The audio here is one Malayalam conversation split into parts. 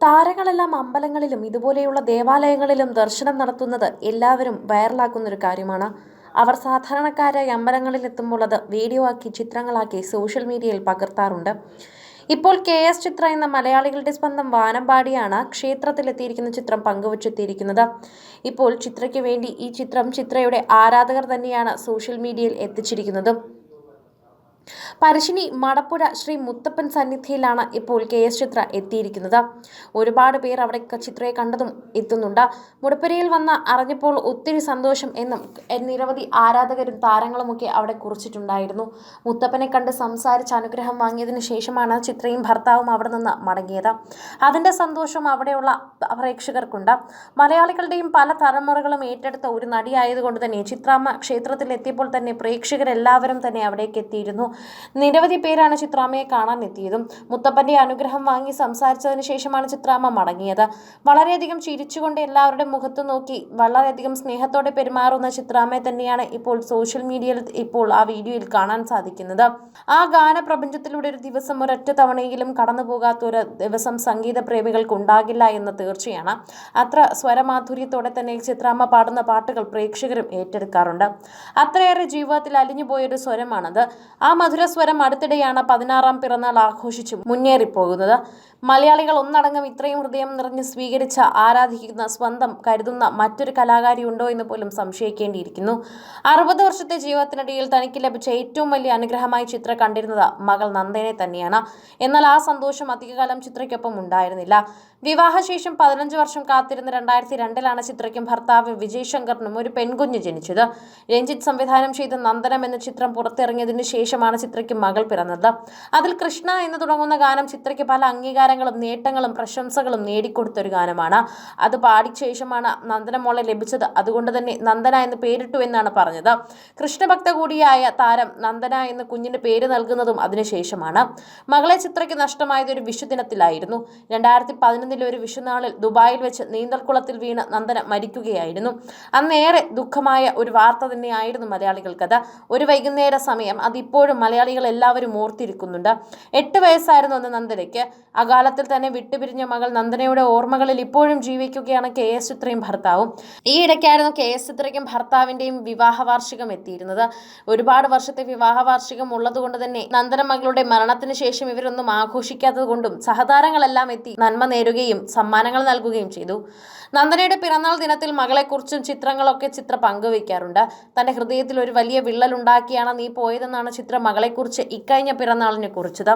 താരങ്ങളെല്ലാം അമ്പലങ്ങളിലും ഇതുപോലെയുള്ള ദേവാലയങ്ങളിലും ദർശനം നടത്തുന്നത് എല്ലാവരും വൈറലാക്കുന്നൊരു കാര്യമാണ്. അവർ സാധാരണക്കാരായി അമ്പലങ്ങളിൽ എത്തുമ്പോൾ അത് വീഡിയോ ആക്കി ചിത്രങ്ങളാക്കി സോഷ്യൽ മീഡിയയിൽ പകർത്താറുണ്ട്. ഇപ്പോൾ കെ എസ് ചിത്ര എന്ന മലയാളികളുടെ സ്വന്തം വാനമ്പാടിയാണ് ക്ഷേത്രത്തിലെത്തിയിരിക്കുന്ന ചിത്രം പങ്കുവച്ചെത്തിയിരിക്കുന്നത്. ഇപ്പോൾ ചിത്രയ്ക്ക് വേണ്ടി ഈ ചിത്രം ചിത്രയുടെ ആരാധകർ തന്നെയാണ് സോഷ്യൽ മീഡിയയിൽ എത്തിച്ചിരിക്കുന്നത്. പരശിനി മടപ്പുര ശ്രീ മുത്തപ്പൻ സന്നിധിയിലാണ് ഇപ്പോൾ കെ എസ് ചിത്ര എത്തിയിരിക്കുന്നത്. ഒരുപാട് പേർ അവിടെ ചിത്രയെ കണ്ടതും എത്തുന്നുണ്ട്. മുടപ്പുരയിൽ വന്ന് അറിഞ്ഞപ്പോൾ ഒത്തിരി സന്തോഷം എന്നും നിരവധി ആരാധകരും താരങ്ങളുമൊക്കെ അവിടെ കുറിച്ചിട്ടുണ്ടായിരുന്നു. മുത്തപ്പനെ കണ്ട് സംസാരിച്ച് അനുഗ്രഹം വാങ്ങിയതിനു ശേഷമാണ് ചിത്രയും ഭർത്താവും അവിടെ നിന്ന് മടങ്ങിയത്. അതിന്റെ സന്തോഷം അവിടെയുള്ള പ്രേക്ഷകർക്കുണ്ട്. മലയാളികളുടെയും പല തലമുറകളും ഏറ്റെടുത്ത ഒരു നടിയായതുകൊണ്ട് തന്നെ ചിത്രാമ്മ ക്ഷേത്രത്തിൽ എത്തിയപ്പോൾ തന്നെ പ്രേക്ഷകരെല്ലാവരും തന്നെ അവിടേക്ക് എത്തിയിരുന്നു. നിരവധി പേരാണ് ചിത്രാമ്മയെ കാണാൻ എത്തിയതും മുത്തപ്പന്റെ അനുഗ്രഹം വാങ്ങി സംസാരിച്ചതിന് ശേഷമാണ് ചിത്രാമ്മ മടങ്ങിയത്. വളരെയധികം ചിരിച്ചുകൊണ്ട് എല്ലാവരുടെ മുഖത്ത് നോക്കി വളരെയധികം സ്നേഹത്തോടെ പെരുമാറുന്ന ചിത്രാമ്മയെ തന്നെയാണ് ഇപ്പോൾ സോഷ്യൽ മീഡിയയിൽ ഇപ്പോൾ ആ വീഡിയോയിൽ കാണാൻ സാധിക്കുന്നത്. ആ ഗാന പ്രപഞ്ചത്തിലൂടെ ഒരു ദിവസം ഒരൊറ്റ തവണയെങ്കിലും കടന്നു പോകാത്ത ഒരു ദിവസം സംഗീത പ്രേമികൾക്ക് ഉണ്ടാകില്ല എന്ന് തീർച്ചയാണ്. അത്ര സ്വരമാധുര്യത്തോടെ തന്നെ ചിത്രാമ്മ പാടുന്ന പാട്ടുകൾ പ്രേക്ഷകരും ഏറ്റെടുക്കാറുണ്ട്. അത്രയേറെ ജീവിതത്തിൽ അലിഞ്ഞുപോയൊരു സ്വരമാണത്. ആ മധുരസ്വരം അടുത്തിടെയാണ് പതിനാറാം പിറന്നാൾ ആഘോഷിച്ച് മുന്നേറിപ്പോകുന്നത്. മലയാളികൾ ഒന്നടങ്കം ഇത്രയും ഹൃദയം നിറഞ്ഞ് സ്വീകരിച്ച ആരാധിക്കുന്ന സ്വന്തം കരുതുന്ന മറ്റൊരു കലാകാരി ഉണ്ടോ എന്ന് പോലും സംശയിക്കേണ്ടിയിരിക്കുന്നു. അറുപത് വർഷത്തെ ജീവിതത്തിനിടയിൽ തനിക്ക് ലഭിച്ച ഏറ്റവും വലിയ അനുഗ്രഹമായി ചിത്ര കണ്ടിരുന്നത് മകൾ നന്ദനെ തന്നെയാണ്. എന്നാൽ ആ സന്തോഷം അധികകാലം ചിത്രയ്ക്കൊപ്പം ഉണ്ടായിരുന്നില്ല. വിവാഹശേഷം പതിനഞ്ച് വർഷം കാത്തിരുന്ന രണ്ടായിരത്തി രണ്ടിലാണ് ചിത്രയ്ക്കും ഭർത്താവ് വിജയ് ശങ്കറിനും ഒരു പെൺകുഞ്ഞ് ജനിച്ചത്. രഞ്ജിത്ത് സംവിധാനം ചെയ്ത നന്ദനം എന്ന ചിത്രം പുറത്തിറങ്ങിയതിനു ശേഷമാണ് ചിത്രയ്ക്ക് മകൾ പിറന്നത്. അതിൽ കൃഷ്ണ എന്ന് തുടങ്ങുന്ന ഗാനം ചിത്രയ്ക്ക് പല അംഗീകാരങ്ങളും നേട്ടങ്ങളും പ്രശംസകളും നേടിക്കൊടുത്ത ഒരു ഗാനമാണ്. അത് പാടിച്ച ശേഷമാണ് നന്ദന മോളെ ലഭിച്ചത്. അതുകൊണ്ട് തന്നെ നന്ദന എന്ന് പേരിട്ടു എന്നാണ് പറഞ്ഞത്. കൃഷ്ണഭക്ത കൂടിയായ താരം നന്ദന എന്ന് കുഞ്ഞിന് പേര് നൽകുന്നതും അതിനുശേഷമാണ് മകളെ ചിത്രയ്ക്ക് നഷ്ടമായത് ഒരു ദിനത്തിലായിരുന്നു. രണ്ടായിരത്തി പതിനൊന്നിലെ ഒരു വിഷുനാളിൽ ദുബായിൽ വെച്ച് നീന്തൽക്കുളത്തിൽ വീണ് നന്ദന മരിക്കുകയായിരുന്നു. അന്നേറെ ദുഃഖമായ ഒരു വാർത്ത തന്നെയായിരുന്നു മലയാളികൾക്കത്. ഒരു വൈകുന്നേര സമയം അതിപ്പോഴും മലയാളികൾ എല്ലാവരും ഓർത്തിരിക്കുന്നുണ്ട്. എട്ട് വയസ്സായിരുന്നു അന്ന് നന്ദനയ്ക്ക്. അകാലത്തിൽ തന്നെ വിട്ടുപിരിഞ്ഞ മകൾ നന്ദനയുടെ ഓർമ്മകളിൽ ഇപ്പോഴും ജീവിക്കുകയാണ് കെ എസ് ചിത്രയും ഭർത്താവും. ഈ ഇടയ്ക്കായിരുന്നു കെ എസ് ചിത്രയ്ക്കും ഭർത്താവിന്റെയും വിവാഹ വാർഷികം എത്തിയിരുന്നത്. ഒരുപാട് വർഷത്തെ വിവാഹ വാർഷികം ഉള്ളതുകൊണ്ട് തന്നെ നന്ദന മകളുടെ മരണത്തിന് ശേഷം ഇവരൊന്നും ആഘോഷിക്കാത്തത് കൊണ്ടും സഹതാരങ്ങളെല്ലാം എത്തി നന്മ നേരുകയും സമ്മാനങ്ങൾ നൽകുകയും ചെയ്തു. നന്ദനയുടെ പിറന്നാൾ ദിനത്തിൽ മകളെക്കുറിച്ചും ചിത്രങ്ങളൊക്കെ ചിത്ര പങ്കുവയ്ക്കാറുണ്ട്. തന്റെ ഹൃദയത്തിൽ ഒരു വലിയ വിള്ളലുണ്ടാക്കിയാണ് നീ പോയതെന്നാണ് ചിത്ര മകളെക്കുറിച്ച് ഇക്കഴിഞ്ഞ പിറന്നാളിനെ കുറിച്ചത്.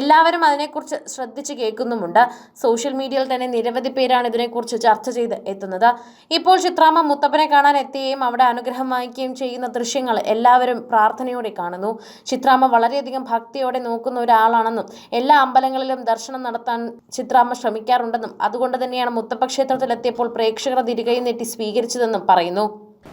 എല്ലാവരും അതിനെക്കുറിച്ച് ശ്രദ്ധിച്ച് കേൾക്കുന്നുമുണ്ട്. സോഷ്യൽ മീഡിയയിൽ തന്നെ നിരവധി പേരാണ് ഇതിനെക്കുറിച്ച് ചർച്ച ചെയ്ത് എത്തുന്നത്. ഇപ്പോൾ ചിത്രാമ്മ മുത്തപ്പനെ കാണാൻ എത്തുകയും അവിടെ അനുഗ്രഹം വാങ്ങിക്കുകയും ചെയ്യുന്ന ദൃശ്യങ്ങൾ എല്ലാവരും പ്രാർത്ഥനയോടെ കാണുന്നു. ചിത്രാമ്മ വളരെയധികം ഭക്തിയോടെ നോക്കുന്ന ഒരാളാണെന്നും എല്ലാ അമ്പലങ്ങളിലും ദർശനം നടത്താൻ ചിത്രാമ്മ ശ്രമിക്കാറുണ്ടെന്നും അതുകൊണ്ട് തന്നെയാണ് മുത്തപ്പ ക്ഷേത്രത്തിലെത്തിയപ്പോൾ പ്രേക്ഷകർ തിരികെ നീട്ടി സ്വീകരിച്ചതെന്നും പറയുന്നു.